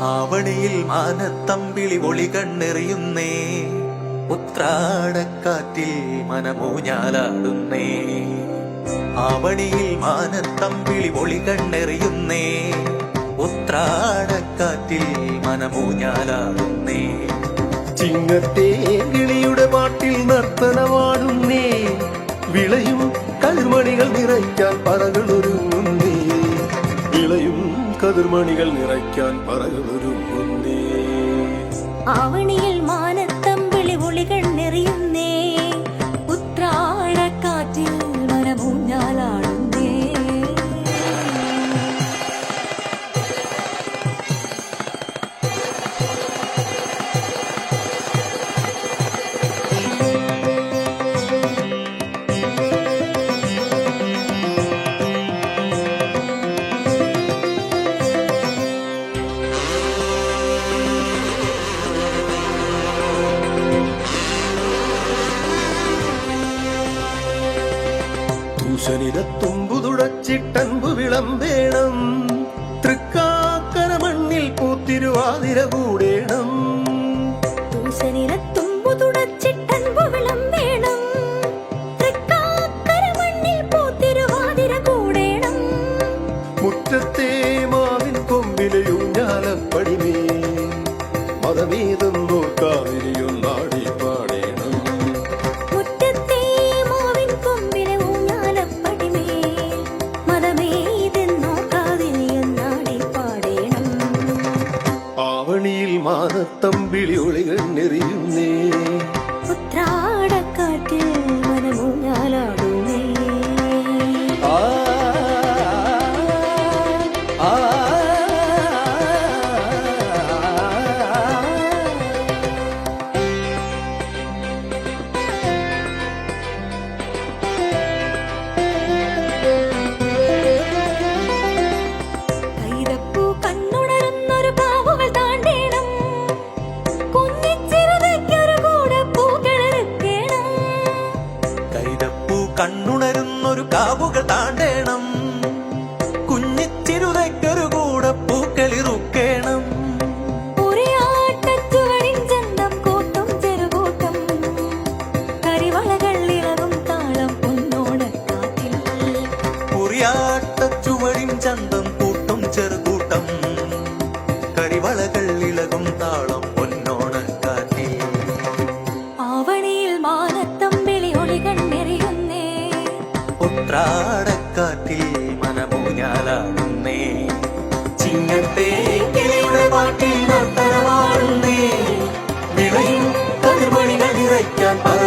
ആവണിയിൽ മാനത്തമ്പിളി ഒളി കണ്ണെറിയുന്നേ. ഉത്രാടക്കാറ്റിൽ മനമൂഞ്ഞാലാടുന്നേ. ആവണിയിൽ മാനത്തമ്പിളി ഒളി കണ്ണെറിയുന്നേ. ഉത്രാടക്കാറ്റിൽ മനമൂഞ്ഞാലാടുന്നേ. ചിങ്ങത്തെ കിളിയുടെ പാട്ടിൽ നർത്തനമാടുന്നേ. നിറയ്ക്കാൻ പറകളൊരുങ്ങുന്നേ ആവണിയിൽ മാനത്തമ്പിളി ഒളികൾ നിറയുന്നേ. തൂശനിരത്തുമ്പു തുടച്ചിട്ടൻപു വിളമ്പേണം തൃക്കാക്കര മണ്ണിൽ പൂത്തിരുവാതിര കൂടേണം. തൂശനിരത്തുമ്പു തുടച്ചിട്ടൻപു വിളമ്പേണം തൃക്കാക്കര മണ്ണിൽ പൂത്തിരുവാതിര കൂടേണം. മുറ്റത്തെ മാവിൻ കൊമ്പിലെയൂഞ്ഞാലപ്പടിമേ മതമേതും ആവണിയിൽ മാനത്തമ്പിളി ഒളികൾ നെറിയുന്നേ. ചുവടിൻ ചന്തം കൂട്ടും ചെറുകൂട്ടം കരിവളകൾ ഇളകും താളം പൊന്നോണക്കാറ്റി ആവണിയിൽ മാനത്തമ്പിളി ഒളി കണ്ണെറിയുന്നേ ഉത്രാടക്കാറ്റിൽ മനമൂഞ്ഞാലാടുന്നേ ചിങ്ങത്തെ കിളിയുടെ പാട്ടിൽ നർത്തനമാടുന്നേ വിളയും കതിർമണികൾ നിറയ്ക്കാൻ പറ